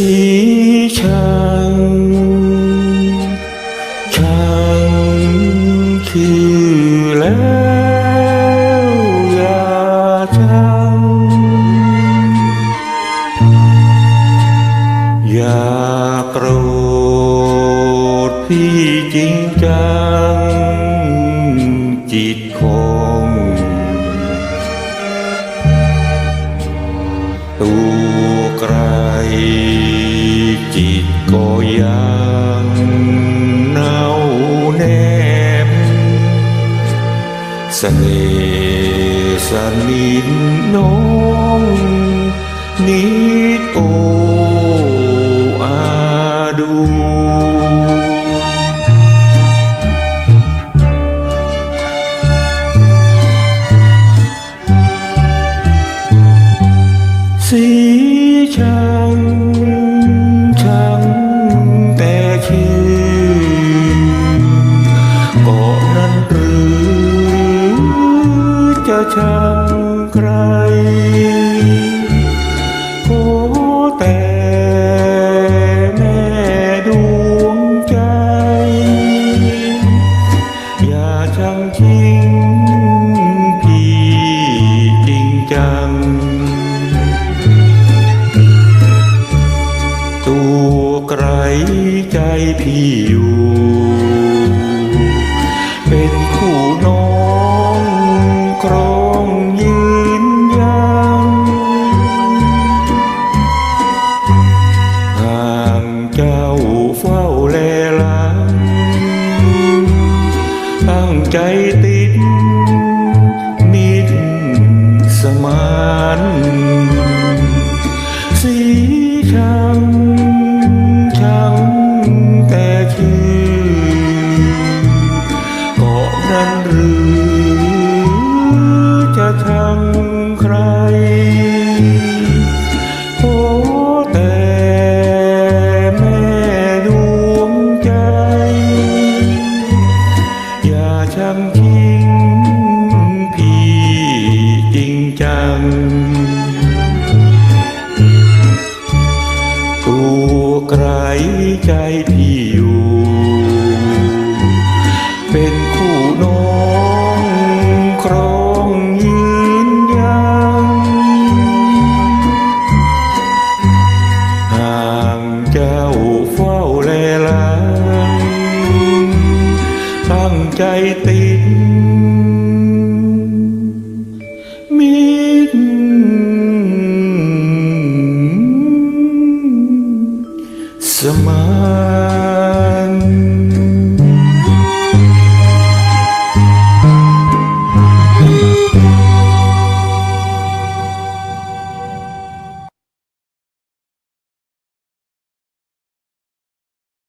ีช่างช่างคือแล้วอย่าช่างอย่าโกรธพี่จริงจัง จิตคงตัวไกล จิตก็ยังเน่าแนบเสน่ห์สนิทน้องนิดโอ ช่างใคร โอ้แต่แม่ดวงใจ อย่าช่างทิ้งพี่จริงจัง ตัวไกลใจพี่อยู่ เจ้าเฝ้าแลลังตั้งใจติดมิตรสมานสีช่างช่างแต่ชื่อก็นั้นหรือ จัง ตัวไกลใจพี่อยู่ สมาน